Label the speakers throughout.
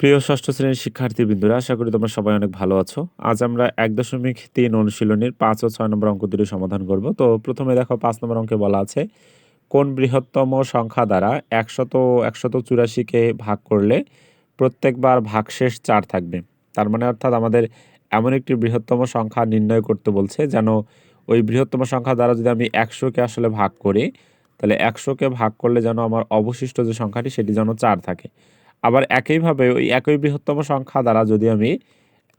Speaker 1: প্রিয় ষষ্ঠ শ্রেণির শিক্ষার্থীবৃন্দরা, আশা করি তোমরা সবাই অনেক ভালো আছো। আজ আমরা এক দশমিক তিন অনুশীলনীর পাঁচ ও ছয় নম্বর অঙ্ক দুটি সমাধান করব। তো প্রথমে দেখো পাঁচ নম্বর অঙ্কে বলা আছে, কোন বৃহত্তম সংখ্যা দ্বারা একশত একশত চুরাশিকে ভাগ করলে প্রত্যেকবার ভাগশেষ চার থাকবে? তার মানে অর্থাৎ আমাদের এমন একটি বৃহত্তম সংখ্যা নির্ণয় করতে বলছে, যেন ওই বৃহত্তম সংখ্যা দ্বারা যদি আমি একশোকে আসলে ভাগ করি, তাহলে একশোকে ভাগ করলে যেন আমার অবশিষ্ট যে সংখ্যাটি, সেটি যেন চার থাকে। আবার একইভাবে ওই একই বৃহত্তম সংখ্যা দ্বারা যদি আমি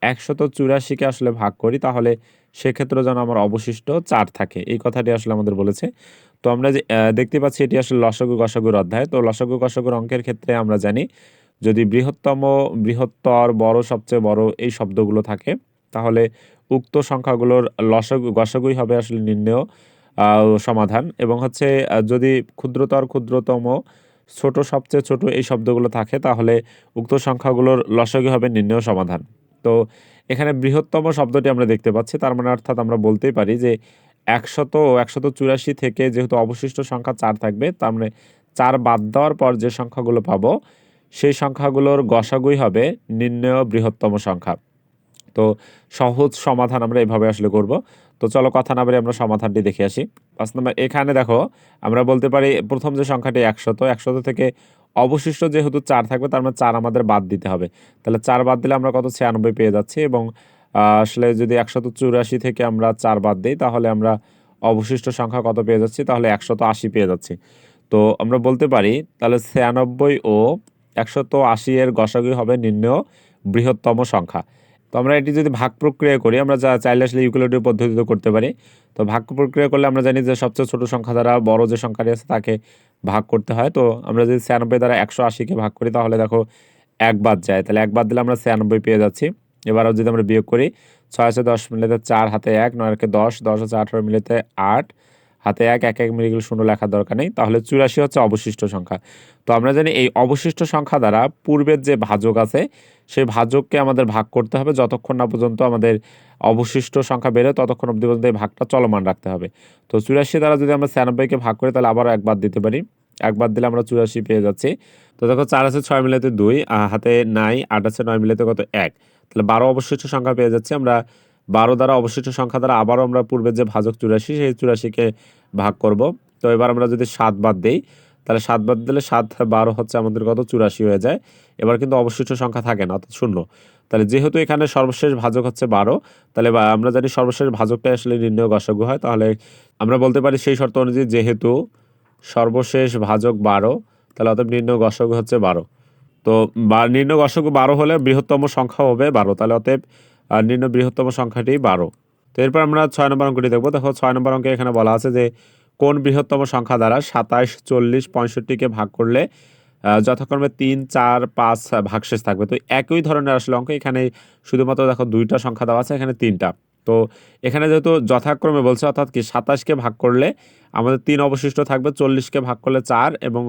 Speaker 1: একশত চুরাশিকে আসলে ভাগ করি, তাহলে সেক্ষেত্রে যেন আমার অবশিষ্ট চার থাকে। এই কথাটি আসলে আমাদের বলেছে। তো আমরা যে দেখতে পাচ্ছি এটি আসলে লসগু গসগুর অধ্যায়। তো লসগু গসগুর অঙ্কের ক্ষেত্রে আমরা জানি, যদি বৃহত্তম, বৃহত্তর, বড় সবচেয়ে বড় এই শব্দগুলো থাকে, তাহলে উক্ত সংখ্যাগুলোর লসগু, গসগুই হবে আসলে নির্ণেয় সমাধান। এবং হচ্ছে যদি ক্ষুদ্রতর ক্ষুদ্রতম ছোট, সবচেয়ে ছোট এই শব্দগুলো থাকে, তাহলে উক্ত সংখ্যাগুলোর লসগি হবে নির্ণয় সমাধান। তো এখানে বৃহত্তম শব্দটি আমরা দেখতে পাচ্ছি, তার মানে অর্থাৎ আমরা বলতেই পারি যে একশত ও একশত চুরাশি থেকে যেহেতু অবশিষ্ট সংখ্যা চার থাকবে, তার মানে চার বাদ দেওয়ার পর যে সংখ্যাগুলো পাবো, সেই সংখ্যাগুলোর গসাগুই হবে নির্ণয় বৃহত্তম সংখ্যা। তো সহজ সমাধান আমরা এভাবে আসলে করব। তো চলো কথা না বলে আমরা সমাধানটি দেখে আসি। পাঁচ নম্বর, এখানে দেখো, আমরা বলতে পারি প্রথম যে সংখ্যাটি একশত একশত থেকে অবশিষ্ট যেহেতু চার থাকবে, তার মানে চার আমাদের বাদ দিতে হবে। তাহলে চার বাদ দিলে আমরা কত? ছিয়ানব্বই পেয়ে যাচ্ছি এবং আসলে যদি একশত চুরাশি থেকে আমরা চার বাদ দিই, তাহলে আমরা অবশিষ্ট সংখ্যা কত পেয়ে যাচ্ছি? তাহলে একশত আশি পেয়ে যাচ্ছি। তো আমরা বলতে পারি, তাহলে ছিয়ানব্বই ও একশত আশি এর গসাগি হবে নির্ণয় বৃহত্তম সংখ্যা। তো আমরা এটি যদি ভাগ প্রক্রিয়া করি, আমরা যা চাইলে আসলে ইউকুলেটিভ পদ্ধতিতে করতে পারি। তো ভাগ প্রক্রিয়া করলে আমরা জানি যে সবচেয়ে ছোট সংখ্যা দ্বারা বড় যে সংখ্যাটি আছে তাকে ভাগ করতে হয়। তো আমরা যদি ছিয়ানব্বই দ্বারা একশো আশিকে ভাগ করি, তাহলে দেখো এক বাদ যায়। তাহলে এক বাদ দিলে আমরা ছিয়ানব্বই পেয়ে যাচ্ছি। এবারও যদি আমরা বিয়োগ করি, ছয় আছে দশ মিলিতে চার হাতে এক, নয় একে দশ দশ আছে আঠারো মিলিতে আট হাতে এক এক এক মিলিগুলো শূন্য লেখার দরকার নেই। তাহলে চুরাশি হচ্ছে অবশিষ্ট সংখ্যা। তো আমরা জানি এই অবশিষ্ট সংখ্যা দ্বারা পূর্বের যে ভাজক আছে, সেই ভাজককে আমাদের ভাগ করতে হবে। যতক্ষণ না পর্যন্ত আমাদের অবশিষ্ট সংখ্যা বেড়ে ততক্ষণ অবধি পর্যন্ত এই ভাগটা চলমান রাখতে হবে। তো চুরাশি দ্বারা যদি আমরা ছিয়ানব্বইকে ভাগ করি, তাহলে আবারও একবার দিতে পারি। একবার দিলে আমরা চুরাশি পেয়ে যাচ্ছি। তো দেখো, চার আছে ছয় মিলাতে দুই হাতে নাই, আট আছে নয় মিলাতে কত? এক। তাহলে বারো অবশিষ্ট সংখ্যা পেয়ে যাচ্ছি। আমরা বারো দ্বারা অবশিষ্ট সংখ্যা দ্বারা আবারও আমরা পূর্বের যে ভাজক চুরাশি, সেই চুরাশিকে ভাগ করব। তো এবার আমরা যদি সাত বাদ দিই, তাহলে সাত বাদ দিলে সাত বারো হচ্ছে আমাদের কত? চুরাশি হয়ে যায়। এবার কিন্তু অবশিষ্ট সংখ্যা থাকে না, অর্থাৎ শূন্য। তাহলে যেহেতু এখানে সর্বশেষ ভাজক হচ্ছে বারো, তাহলে আমরা জানি সর্বশেষ ভাজকটা আসলে নির্ণয় গসাগু হয়। তাহলে আমরা বলতে পারি সেই শর্ত অনুযায়ী যেহেতু সর্বশেষ ভাজক বারো, তাহলে অতএব নির্ণয় গসাগু হচ্ছে বারো। তো নির্ণয় গসাগু বারো হলে বৃহত্তম সংখ্যা হবে বারো, তাহলে অতএব আহ, নির্ণয় বৃহত্তম সংখ্যাটি বারো। তো এরপর আমরা ছয় নম্বর অঙ্কটি দেখব। দেখো ছয় নম্বর অঙ্কে এখানে বলা আছে যে কোন বৃহত্তম সংখ্যা দ্বারা সাতাশ চল্লিশ পঁয়ষট্টিকে ভাগ করলে যথাক্রমে তিন চার পাঁচ ভাগশেষ থাকবে। তো একই ধরনের আসলে অঙ্ক। এখানে শুধুমাত্র দেখো দুইটা সংখ্যা দেওয়া আছে এখানে তিনটা। তো এখানে যেহেতু যথাক্রমে বলছে অর্থাৎ কি সাতাশকে ভাগ করলে আমাদের তিন অবশিষ্ট থাকবে চল্লিশকে ভাগ করলে চার এবং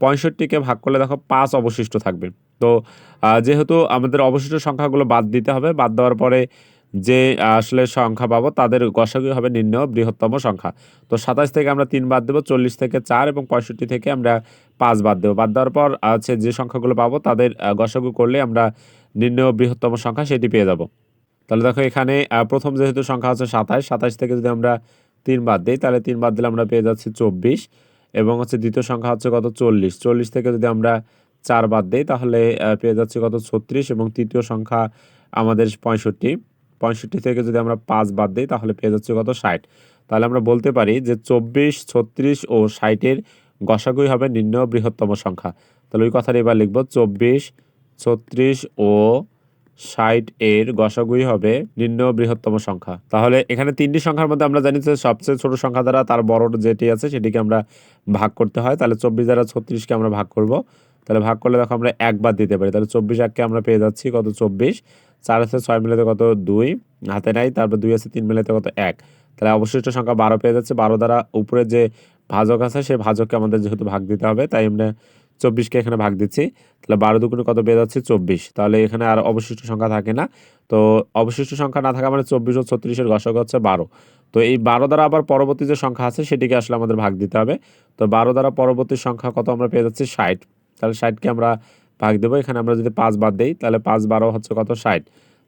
Speaker 1: পঁয়ষট্টিকে ভাগ করলে দেখো পাঁচ অবশিষ্ট থাকবে। তো যেহেতু আমাদের অবশিষ্ট সংখ্যাগুলো বাদ দিতে হবে, বাদ দেওয়ার পরে যে আসলে সংখ্যা পাবো তাদের গসাগু হবে নিম্ন বৃহত্তম সংখ্যা। তো সাতাশ থেকে আমরা তিন বাদ দেবো, চল্লিশ থেকে চার এবং পঁয়ষট্টি থেকে আমরা পাঁচ বাদ দেবো। বাদ দেওয়ার পর আছে যে সংখ্যাগুলো পাবো তাদের গসাগু করলে আমরা নিম্ন বৃহত্তম সংখ্যা সেটি পেয়ে যাব। তাহলে দেখো এখানে প্রথম যেহেতু সংখ্যা হচ্ছে সাতাশ সাতাশ থেকে যদি আমরা তিন বাদ দিই, তাহলে তিন বাদ দিলে আমরা পেয়ে যাচ্ছি চব্বিশ। এবং হচ্ছে দ্বিতীয় সংখ্যা হচ্ছে কত? চল্লিশ। চল্লিশ থেকে যদি আমরা চার বাদ দিই, তাহলে পেয়ে যাচ্ছি কত? ছত্রিশ এবং তৃতীয় সংখ্যা আমাদের পঁয়ষট্টি। পঁয়ষট্টি থেকে যদি আমরা পাঁচ বাদ দিই, তাহলে পেয়ে যাচ্ছে কত? ষাট। তাহলে আমরা বলতে পারি যে চব্বিশ, ছত্রিশ ও ষাটের গসাগুই হবে নিম্ন বৃহত্তম সংখ্যা। তাহলে ওই কথাটা এবার লিখব। চব্বিশ, ছত্রিশ ও ষাট এর গসাগুই হবে নিম্ন বৃহত্তম সংখ্যা। তাহলে এখানে তিনটি সংখ্যার মধ্যে আমরা জানি যে সবচেয়ে ছোট সংখ্যা দ্বারা তার বড় যেটি আছে সেটিকে আমরা ভাগ করতে হয়। তাহলে চব্বিশ দ্বারা ছত্রিশকে আমরা ভাগ করব। তাহলে ভাগ করলে দেখো আমরা একবার দিতে পারি। তাহলে চব্বিশ এককে আমরা পেয়ে যাচ্ছি কত চব্বিশ? চার আছে ছয় মিলাতে কত দুই? হাতে নাই, তারপর দুই আছে তিন মিলাতে কত এক। তাহলে অবশিষ্ট সংখ্যা বারো পেয়ে যাচ্ছে। বারো দ্বারা উপরে যে ভাজক আছে সেই ভাজককে আমাদের যেহেতু ভাগ দিতে হবে, তাই আমরা চব্বিশকে এখানে ভাগ দিচ্ছি, তাহলে বারো দুগুণে কত পেয়ে যাচ্ছে চব্বিশ। তাহলে এখানে আর অবশিষ্ট সংখ্যা থাকে না। তো অবশিষ্ট সংখ্যা না থাকা মানে চব্বিশ ও ছত্রিশের গসক হচ্ছে বারো। তো এই বারো দ্বারা আবার পরবর্তী যে সংখ্যা আছে, সেটিকে আসলে আমাদের ভাগ দিতে হবে। তো বারো দ্বারা পরবর্তী সংখ্যা কত আমরা পেয়ে যাচ্ছি? ষাট। তাহলে ষাটকে আমরা ভাগ দেবো। এখানে আমরা যদি পাঁচ বাদ দিই, তাহলে পাঁচ বারো হচ্ছে কত? ষাট।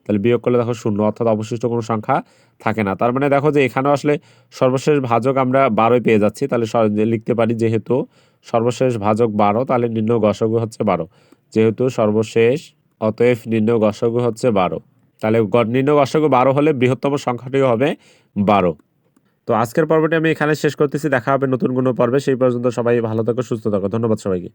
Speaker 1: তাহলে বিয়োগ করলে দেখো শূন্য, অর্থাৎ অবশিষ্ট কোনো সংখ্যা থাকে না। তার মানে দেখো যে এখানেও আসলে সর্বশেষ ভাজক আমরা বারোই পেয়ে যাচ্ছি। তাহলে লিখতে পারি যেহেতু সর্বশেষ ভাজক বারো, তাহলে নিম্ন গসগু হচ্ছে বারো। যেহেতু সর্বশেষ, অতএব নিম্ন গসগু হচ্ছে বারো। তাহলে নিম্ন গসগু বারো হলে বৃহত্তম সংখ্যাটি হবে বারো। তো আজকের পর্বটি আমি এখানে শেষ করতেছি। দেখা হবে নতুন কোনো পর্বে। সেই পর্যন্ত সবাই ভালো থাকো, সুস্থ থাকো। ধন্যবাদ সবাইকে।